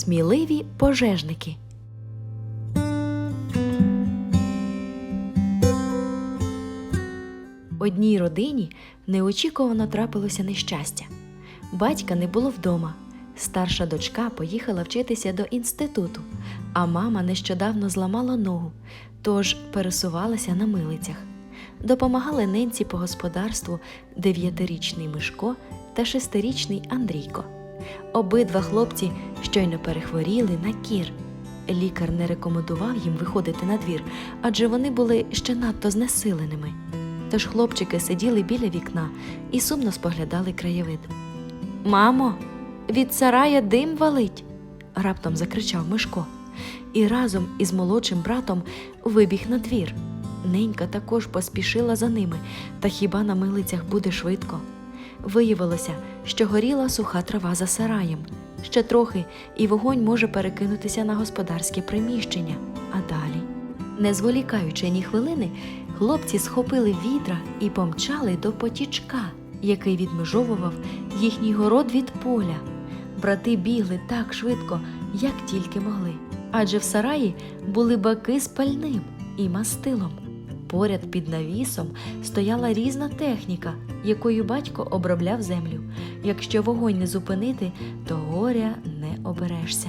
Сміливі пожежники. Одній родині неочікувано трапилося нещастя. Батька не було вдома. Старша дочка поїхала вчитися до інституту, а мама нещодавно зламала ногу, тож пересувалася на милицях. Допомагали ненці по господарству дев'ятирічний Мишко та шестирічний Андрійко. Обидва хлопці щойно перехворіли на кір. Лікар не рекомендував їм виходити на двір, адже вони були ще надто знесиленими. Тож хлопчики сиділи біля вікна і сумно споглядали краєвид. Мамо, від сарая дим валить. раптом закричав Мишко. І разом із молодшим братом вибіг на двір. Ненька також поспішила за ними, та хіба на милицях буде швидко. Виявилося, що горіла суха трава за сараєм. Ще трохи, і вогонь може перекинутися на господарське приміщення, а далі. Не зволікаючи ні хвилини, хлопці схопили відра і помчали до потічка, який відмежовував їхній город від поля. Брати бігли так швидко, як тільки могли. Адже в сараї були баки з пальним і мастилом. Поряд під навісом стояла різна техніка, якою батько обробляв землю. Якщо вогонь не зупинити, то горя не оберешся.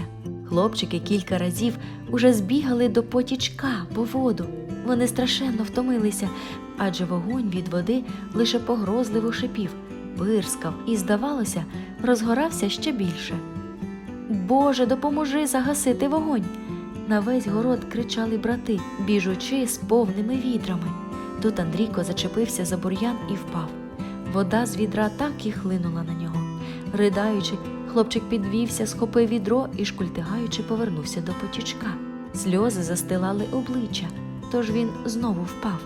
Хлопчики кілька разів уже збігали до потічка по воду. Вони страшенно втомилися, адже вогонь від води лише погрозливо шипів, пирскав і, здавалося, розгорався ще більше. Боже, допоможи загасити вогонь. На весь город кричали брати, біжучи з повними відрами. Тут Андрійко зачепився за бур'ян і впав. Вода з відра так і хлинула на нього.Ридаючи, хлопчик підвівся, схопив відро і, шкультигаючи, повернувся до потічка. Сльози застилали обличчя, тож він знову впав.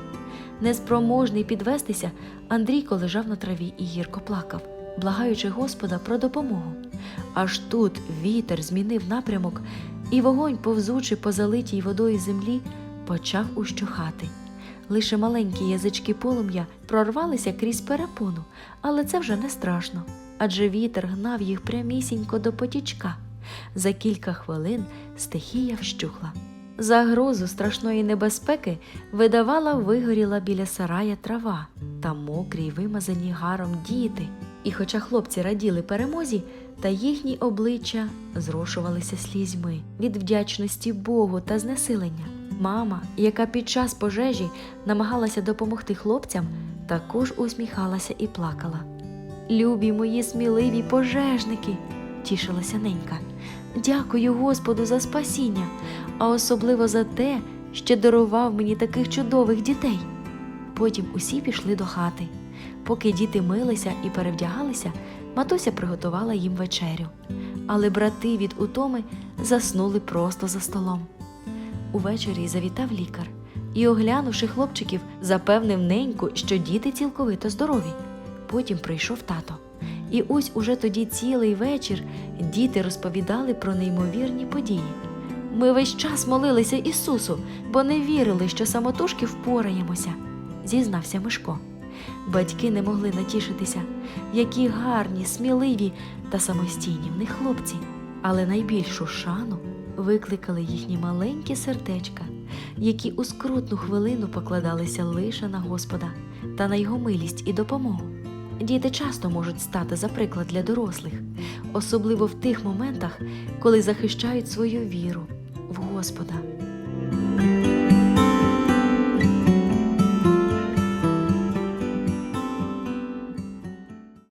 Неспроможний підвестися, Андрійко лежав на траві і гірко плакав, благаючи Господа про допомогу. Аж тут вітер змінив напрямок, і вогонь, повзучи по залитій водою землі, почав ущухати. Лише маленькі язички полум'я прорвалися крізь перепону, але це вже не страшно, адже вітер гнав їх прямісінько до потічка. За кілька хвилин стихія вщухла. Загрозу страшної небезпеки видавала вигоріла біля сарая трава та мокрі й вимазані гаром діти. І хоча хлопці раділи перемозі, та їхні обличчя зрошувалися слізьми від вдячності Богу та знесилення. Мама, яка під час пожежі намагалася допомогти хлопцям, також усміхалася і плакала. Любі мої сміливі пожежники, тішилася ненька. Дякую Господу за спасіння, а особливо за те, що дарував мені таких чудових дітей. Потім усі пішли до хати. Поки діти милися і перевдягалися, матуся приготувала їм вечерю. Але брати від утоми заснули просто за столом. Увечері завітав лікар і, оглянувши хлопчиків, запевнив неньку, що діти цілковито здорові. Потім прийшов тато. І ось уже тоді цілий вечір діти розповідали про неймовірні події. Ми весь час молилися Ісусу, бо не вірили, що самотужки впораємося, зізнався Мишко. Батьки не могли натішитися, які гарні, сміливі та самостійні в них хлопці, але найбільшу шану викликали їхні маленькі сердечка, які у скрутну хвилину покладалися лише на Господа та на його милість і допомогу. Діти часто можуть стати за приклад для дорослих, особливо в тих моментах, коли захищають свою віру в Господа.